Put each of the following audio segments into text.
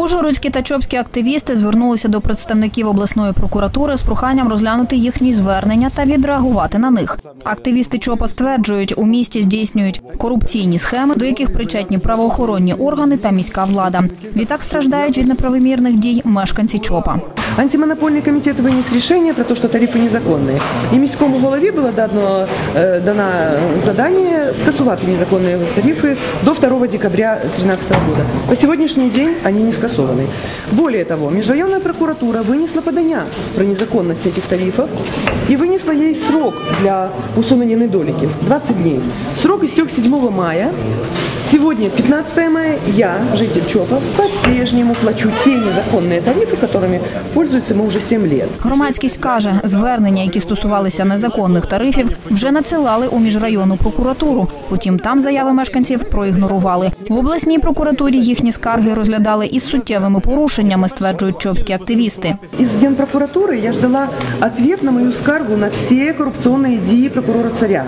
Ужгородські та чопські активісти звернулися до представників обласної прокуратури з проханням розглянути їхні звернення та відреагувати на них. Активісти ЧОПа стверджують, у місті здійснюють корупційні схеми, до яких причетні правоохоронні органи та міська влада. Відтак страждають від неправомірних дій мешканці ЧОПа. Антимонопольний комітет виніс рішення про те, що тарифи незаконні. І міському голові було дано, е, дано задання скасувати незаконні тарифи до 2 декабря 2013 года. По сьогоднішній день вони не скасовані. Более того, Межрайонная прокуратура вынесла подання про незаконность этих тарифов и вынесла ей срок для усунення недоліків – 20 дней. Срок истек 7 мая. Сегодня, 15 мая, я, житель ЧОПа, по-прежнему плачу те незаконные тарифы, которыми пользуются мы уже 7 лет. Громадськість каже, звернення, які стосувалися незаконних тарифів, вже надсилали у міжрайонну прокуратуру. Утім, там заяви мешканців проігнорували. В обласній прокуратурі їхні скарги розглядали із суттєвими порушеннями, стверджують чопські активісти. Из Генпрокуратуры я ждала ответ на мою скаргу на все коррупционные идеи прокурора царя.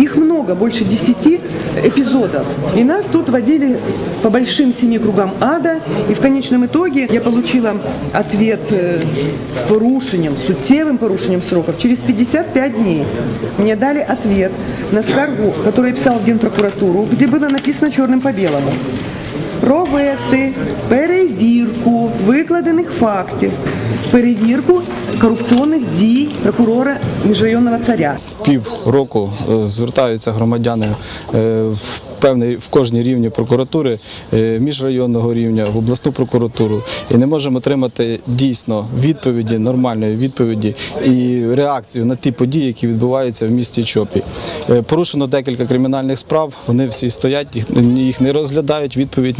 Их много, больше 10 эпизодов. И нас тут водили по большим семи кругам ада. И в конечном итоге я получила ответ э, с порушением, сутевым порушением сроков через 55 дней. Мне дали ответ на скаргу, которую я писала в Генпрокуратуру, где было написано черным по белому. Провести перевірку викладених фактів, перевірку корупційних дій прокурора міжрайонного царя. пів року е, звертаються громадяни е, в в кожній рівні прокуратури е, міжрайонного рівня в обласну прокуратуру і не можемо отримати дійсно відповіді, нормальної відповіді і реакцію на ті події, які відбуваються в місті Чопі. Порушено декілька кримінальних справ. Вони всі стоять, їх, не розглядають, відповідь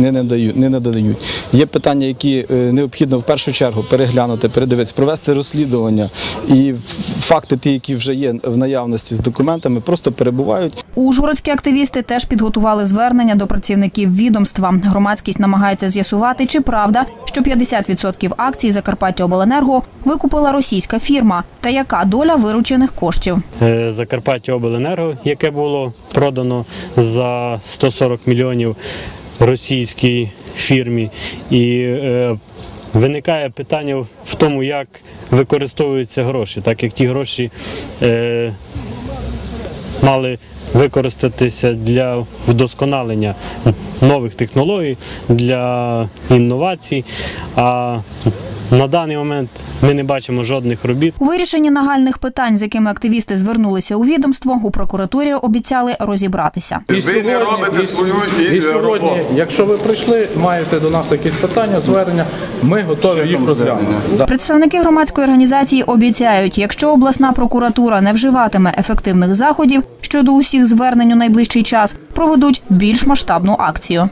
не надають. Є питання, які е, необхідно в першу чергу переглянути, передивитися, провести розслідування і факти, ті, які вже є в наявності з документами, просто перебувають. Ужгородські активісти теж підготували звернення до працівників відомства. Громадськість намагається з'ясувати, чи правда, що 50% акцій Закарпаття Обленерго викупила російська фірма, та яка доля виручених коштів. Е, Закарпаття Обленерго, яке було продано за 140 мільйонів російській фірмі. І е, виникає питання в тому, як використовуються гроші, так як ті гроші е, мали використатися для вдосконалення нових технологій, для інновацій. А на даний момент ми не бачимо жодних робіт. У вирішенні нагальних питань, з якими активісти звернулися у відомство, у прокуратурі обіцяли розібратися. Ви не робите свою і і- сьогодні, роботу. якщо ви прийшли, маєте до нас якісь питання, звернення, ми готові їх розглянути. Представники громадської організації обіцяють, якщо обласна прокуратура не вживатиме ефективних заходів щодо усіх звернень у найближчий час, проведуть більш масштабну акцію.